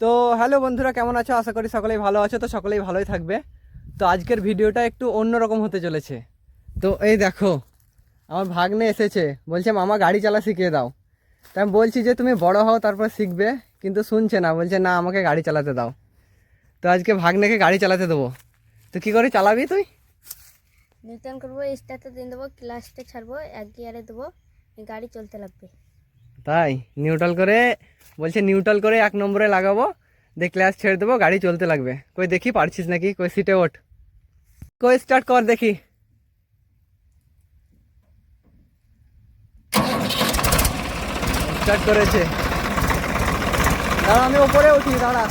তো হ্যালো বন্ধুরা, কেমন আছো? আশা করি সকলেই ভালো আছো, তো সকলেই ভালোই থাকবে। তো আজকের ভিডিওটা একটু অন্যরকম হতে চলেছে। তো এই দেখো, আমার ভাগ্নে এসেছে। বলছে, মামা, গাড়ি চালা শিখিয়ে দাও। তাই আমি বলছি যে, তুমি বড় হও, তারপর শিখবে। কিন্তু শুনছে না, বলছে, না, আমাকে গাড়ি চালাতে দাও। তো আজকে ভাগ্নেকে গাড়ি চালাতে দেবো। তো কী করে চালাবি তুই? নিউটন করব স্টার্টে দিয়ে দেবো ক্লাসটা ছাড়বো, এক গিয়ারে দেবো গাড়ি চলতে লাগবে। তাই নিউট্রাল করে, বলছে নিউট্রাল করে এক নম্বরে লাগাবো, দিয়ে ক্লাস ছেড়ে দেবো, গাড়ি চলতে লাগবে। কই দেখি, পারছিস নাকি? কই সিটে ওঠ। কই স্টার্ট কর দেখি। স্টার্ট করেছে। দাঁড়া, আমি ওপরে উঠি, দাঁড়া।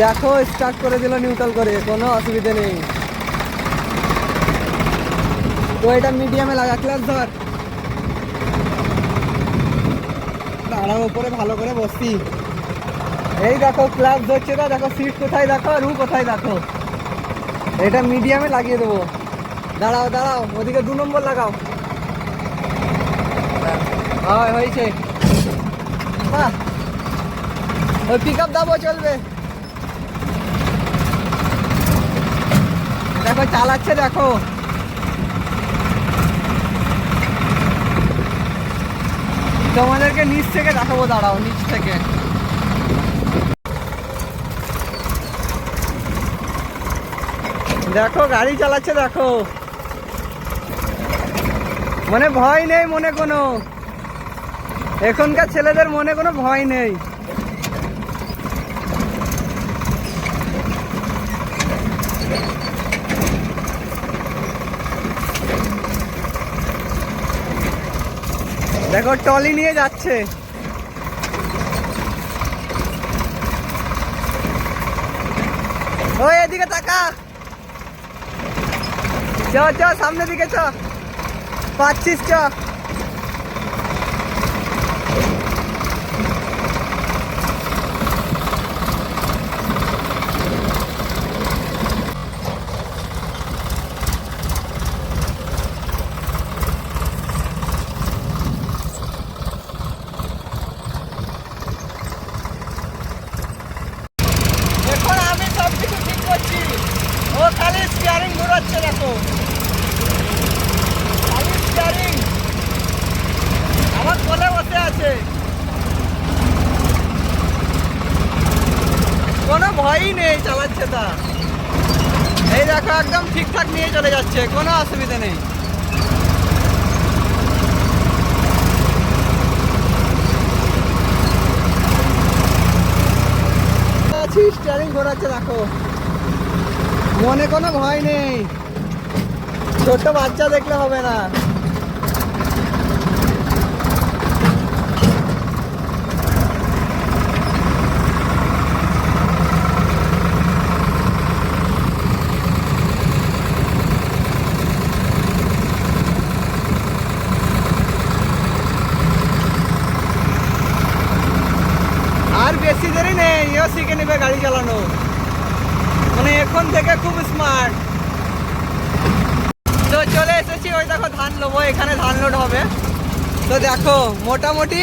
দেখো স্টার্ট করে দিল নিউট্রাল করে, কোনো অসুবিধে নেই। তো এটা মিডিয়ামে লাগা ক্লাস ধর। দাঁড়াও ওপরে ভালো করে বসছি। এই দেখো ক্লাস ধরছে না দেখো সিট কোথায় দেখো রু কোথায় দেখো। এটা মিডিয়ামে লাগিয়ে দেবো। দাঁড়াও দাঁড়াও, ওদিকে দু নম্বর লাগাও। হয়, হয়েছে। পিক আপ দাবো, চলবে। দেখো, চালাচ্ছে, দেখো। তোমাদেরকে নিচ থেকে দেখাবো, দাঁড়াও, নিচ থেকে। দেখো, গাড়ি চালাচ্ছে, দেখো। মানে ভয় নেই, মনে কোনো। এখনকার ছেলেদের মনে কোনো ভয় নেই। দেখো টলি নিয়ে যাচ্ছে। ওই এদিকে তাকা। চ চ সামনের দিকে চ। পাচ্ছিস চ এখন আমি সব কিছু ঠিক করছি ও খালি স্টিয়ারিং ঘোরাচ্ছে দেখো। খালি স্টিয়ারিং আমার কোলে বসে আছে। কোনো ভয়ই নেই চালাচ্ছে তা। এই দেখো, একদম ঠিকঠাক নিয়ে চলে যাচ্ছে, কোনো অসুবিধা নেই। আছি স্টিয়ারিং ঘোরাচ্ছে, দেখো। মনে কোনো ভয় নেই। ছোট বাচ্চা দেখলে হবে না। আর বেশি দেরি নেই, এও শিখে নেবে গাড়ি চালানো। মানে এখন থেকে খুব স্মার্ট তো চলে এসেছি, ওই দেখো ধান লোবো, এখানে ধান লোড হবে। তো দেখো, মোটামুটি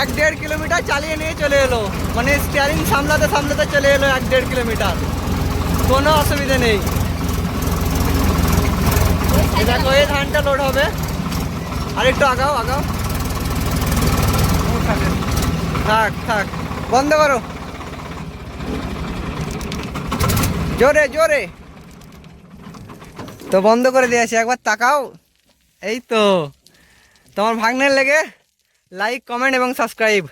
এক দেড় কিলোমিটার চালিয়ে নিয়ে চলে এলো। মানে স্টিয়ারিং সামলাতে সামলাতে চলে এলো এক দেড় কিলোমিটার। কোনো অসুবিধে নেই। দেখো, এই ধানটা লোড হবে। আর একটু আগাও আগাও। থাক থাক। বন্ধ করো। জোরে জোরে। তো বন্ধ করে দিয়েছি একবার তাকাও। এই তো, তোমার ভাগ্নের লেগে লাইক কমেন্ট এবং সাবস্ক্রাইব